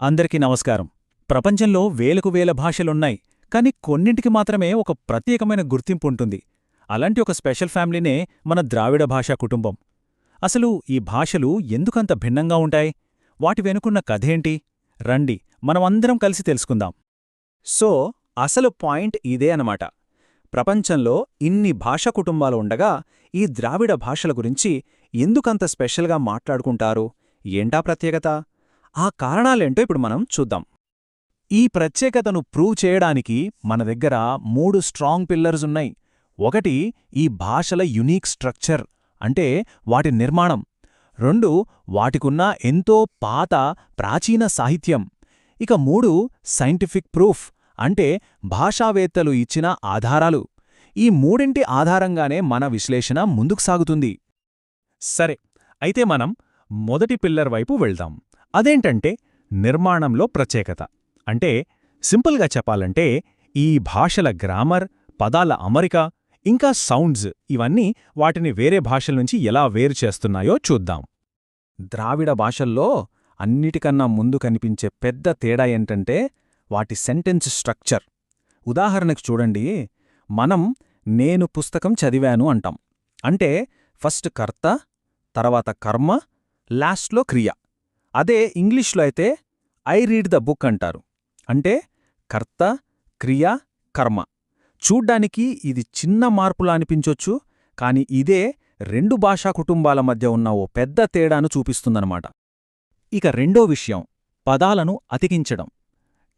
అందరికీ నమస్కారం. ప్రపంచంలో వేలకు వేల భాషలున్నాయి కాని కొన్నింటికి మాత్రమే ఒక ప్రత్యేకమైన గుర్తింపు ఉంటుంది అలాంటి ఒక స్పెషల్ ఫ్యామిలీనే మన ద్రావిడ భాషా కుటుంబం. అసలు ఈ భాషలు ఎందుకంత భిన్నంగా ఉంటాయి? వాటి వెనుకున్న కథేంటి? రండి మనమందరం కలిసి తెలుసుకుందాం. సో అసలు పాయింట్ ఇదే అనమాట ప్రపంచంలో ఇన్ని భాషా కుటుంబాలు ఉండగా ఈ ద్రావిడ భాషల గురించి ఎందుకంత స్పెషల్గా మాట్లాడుకుంటారు? ఏంటా ప్రత్యేకత? ఆ కారణాలేంటో ఇప్పుడు మనం చూద్దాం. ఈ ప్రత్యేకతను ప్రూవ్ చేయడానికి మన దగ్గర మూడు స్ట్రాంగ్ పిల్లర్స్ ఉన్నాయి. ఒకటి ఈ భాషల యునీక్ స్ట్రక్చర్ అంటే వాటి నిర్మాణం. రెండు వాటికున్న ఎంతో పాత ప్రాచీన సాహిత్యం. ఇక మూడు సైంటిఫిక్ ప్రూఫ్ అంటే భాషావేత్తలు ఇచ్చిన ఆధారాలు. ఈ మూడింటి ఆధారంగానే మన విశ్లేషణ ముందుకు సాగుతుంది. సరే అయితే మనం మొదటి పిల్లర్ వైపు వెళ్దాం. అదేంటంటే నిర్మాణంలో ప్రత్యేకత. అంటే సింపుల్గా చెప్పాలంటే ఈ భాషల గ్రామర్ పదాల అమరిక ఇంకా సౌండ్స్ ఇవన్నీ వాటిని వేరే భాషల నుంచి ఎలా వేరు చేస్తున్నాయో చూద్దాం. ద్రావిడ భాషల్లో అన్నిటికన్నా ముందు కనిపించే పెద్ద తేడా ఏంటంటే వాటి సెంటెన్స్ స్ట్రక్చర్. ఉదాహరణకు చూడండి మనం నేను పుస్తకం చదివాను అంటాం. అంటే ఫస్ట్ కర్త తర్వాత కర్మ లాస్ట్లో క్రియ. అదే ఇంగ్లీష్లో అయితే ఐ రీడ్ ద బుక్ అంటారు. అంటే కర్త క్రియ కర్మ. చూడ్డానికి ఇది చిన్న మార్పులా అనిపించొచ్చు కాని ఇదే రెండు భాషా కుటుంబాల మధ్య ఉన్న ఓ పెద్ద తేడాను చూపిస్తుందన్నమాట. ఇక రెండో విషయం పదాలను అతికించడం.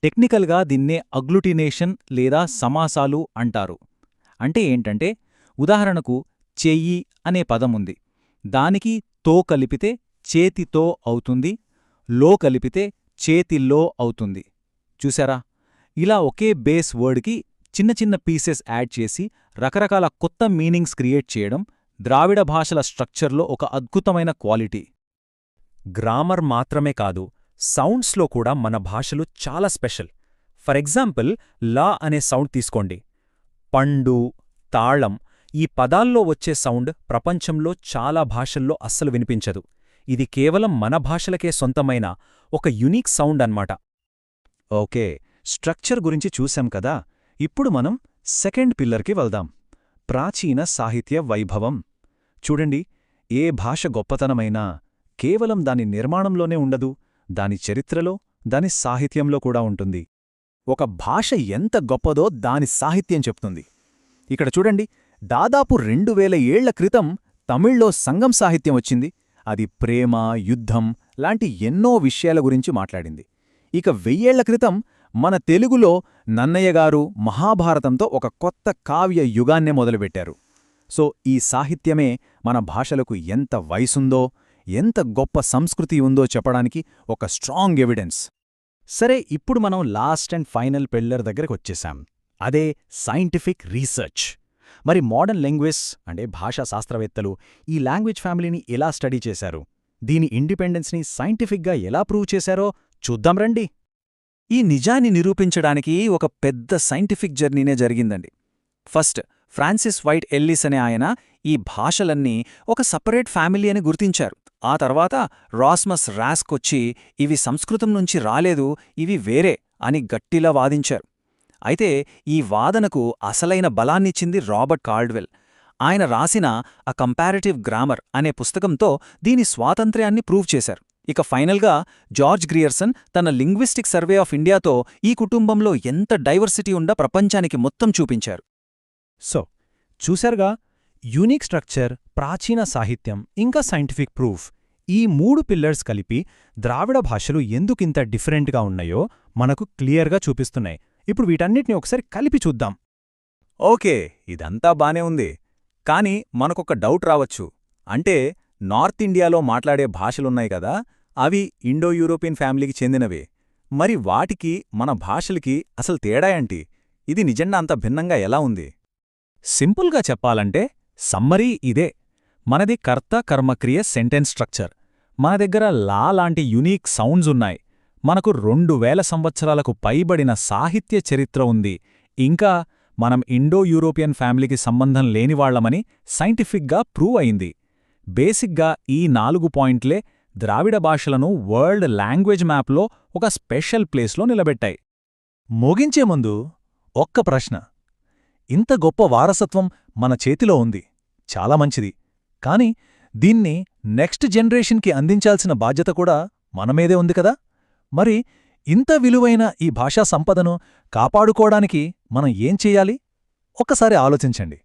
టెక్నికల్గా దీన్నే అగ్లుటినేషన్ లేదా సమాసాలు అంటారు. అంటే ఏంటంటే ఉదాహరణకు చెయ్యి అనే పదముంది దానికి తో కలిపితే చేతితో అవుతుంది లో కలిపితే చేతిల్లో అవుతుంది. చూసారా ఇలా ఒకే బేస్ వర్డ్కి చిన్న చిన్న పీసెస్ యాడ్ చేసి రకరకాల కొత్త మీనింగ్స్ క్రియేట్ చేయడం ద్రావిడ భాషల స్ట్రక్చర్లో ఒక అద్భుతమైన క్వాలిటీ. గ్రామర్ మాత్రమే కాదు సౌండ్స్లో కూడా మన భాషలు చాలా స్పెషల్. ఫర్ ఎగ్జాంపుల్ లా అనే సౌండ్ తీసుకోండి. పండు తాళం ఈ పదాల్లో వచ్చే సౌండ్ ప్రపంచంలో చాలా భాషల్లో అస్సలు వినిపించదు. ఇది కేవలం మన భాషలకే సొంతమైన ఒక యునీక్ సౌండ్ అన్మాట. ఓకే స్ట్రక్చర్ గురించి చూశాం కదా ఇప్పుడు మనం సెకండ్ పిల్లర్కి వెళ్దాం. ప్రాచీన సాహిత్య వైభవం. చూడండి ఏ భాష గొప్పతనమైనా కేవలం దాని నిర్మాణంలోనే ఉండదు దాని చరిత్రలో దాని సాహిత్యంలో కూడా ఉంటుంది. ఒక భాష ఎంత గొప్పదో దాని సాహిత్యం చెప్తుంది. ఇక్కడ చూడండి దాదాపు రెండు వేల ఏళ్ళ క్రితం తమిళ్ళో సంగం సాహిత్యం వచ్చింది. అది ప్రేమ యుద్ధం లాంటి ఎన్నో విషయాల గురించి మాట్లాడింది. ఇక వెయ్యేళ్ళ క్రితం మన తెలుగులో నన్నయ్యగారు మహాభారతంతో ఒక కొత్త కావ్య యుగాన్నే మొదలుపెట్టారు. సో ఈ సాహిత్యమే మన భాషలకు ఎంత వయసుందో ఎంత గొప్ప సంస్కృతి ఉందో చెప్పడానికి ఒక స్ట్రాంగ్ ఎవిడెన్స్ సరే ఇప్పుడు మనం లాస్ట్ అండ్ ఫైనల్ పెళ్ళర్ దగ్గరకు వచ్చేసాం అదే సైంటిఫిక్ రీసెర్చ్ మరి మోడర్న్ లాంగ్వేజ్ అంటే భాషా శాస్త్రవేత్తలు ఈ లాంగ్వేజ్ ఫ్యామిలీని ఎలా స్టడీ చేశారు? దీని ఇండిపెండెన్స్ని సైంటిఫిక్గా ఎలా ప్రూవ్ చేశారో చూద్దాం రండి. ఈ నిజాన్ని నిరూపించడానికి ఒక పెద్ద సైంటిఫిక్ జర్నీనే జరిగిందండి. ఫస్ట్ ఫ్రాన్సిస్ వైట్ ఎల్లిస్ అనే ఆయన ఈ భాషలన్నీ ఒక సపరేట్ ఫ్యామిలీ అని గుర్తించారు. ఆ తర్వాత రాస్మస్ రాస్కొచ్చి ఇవి సంస్కృతం నుంచి రాలేదు ఇవి వేరే అని గట్టిలా వాదించారు. అయితే ఈ వాదనకు అసలైన బలాన్నిచ్చింది రాబర్ట్ కార్డ్వెల్. ఆయన రాసిన అ కంపారిటివ్ గ్రామర్ అనే పుస్తకంతో దీని స్వాతంత్ర్యాన్ని ప్రూవ్ చేశారు. ఇక ఫైనల్గా జార్జ్ గ్రియర్సన్ తన లింగ్విస్టిక్ సర్వే ఆఫ్ ఇండియాతో ఈ కుటుంబంలో ఎంత డైవర్సిటీ ఉండా ప్రపంచానికి మొత్తం చూపించారు. సో చూశారుగా? యూనిక్ స్ట్రక్చర్ ప్రాచీన సాహిత్యం ఇంకా సైంటిఫిక్ ప్రూఫ్. ఈ మూడు పిల్లర్స్ కలిపి ద్రావిడ భాషలు ఎందుకింత డిఫరెంట్గా ఉన్నాయో మనకు క్లియర్గా చూపిస్తున్నాయి. ఇప్పుడు వీటన్నిటిని ఒకసారి కలిపి చూద్దాం. ఓకే ఇదంతా బానే ఉంది. కాని మనకొక డౌట్ రావచ్చు. అంటే నార్త్ ఇండియాలో మాట్లాడే భాషలున్నాయి కదా అవి ఇండో యూరోపియన్ ఫ్యామిలీకి చెందినవే. మరి వాటికి మన భాషలకి అసలు తేడా ఏంటి? ఇది నిజంగా అంత భిన్నంగా ఎలా ఉంది? సింపుల్గా చెప్పాలంటే సమ్మరీ ఇదే. మనది కర్త కర్మక్రియ సెంటెన్స్ స్ట్రక్చర్. మన దగ్గర లా లాంటి యునీక్ సౌండ్స్ ఉన్నాయి. మనకు రెండు వేల సంవత్సరాలకు పైబడిన సాహిత్య చరిత్ర ఉంది. ఇంకా మనం ఇండో యూరోపియన్ ఫ్యామిలీకి సంబంధం లేనివాళ్ళమని సైంటిఫిక్గా ప్రూవ్ అయింది. బేసిక్గా ఈ నాలుగు పాయింట్లే ద్రావిడ భాషలను వరల్డ్ లాంగ్వేజ్ మ్యాప్లో ఒక స్పెషల్ ప్లేస్లో నిలబెట్టాయి. ముగించే ముందు ఒక్క ప్రశ్న. ఇంత గొప్ప వారసత్వం మన చేతిలో ఉంది. చాలా మంచిది. కాని దీన్ని నెక్స్ట్ జనరేషన్కి అందించాల్సిన బాధ్యత కూడా మనమేదే ఉంది కదా? మరి ఇంత విలువైన ఈ భాషా సంపదను కాపాడుకోవడానికి మనం ఏం చెయ్యాలి ఒక్కసారి ఆలోచించండి.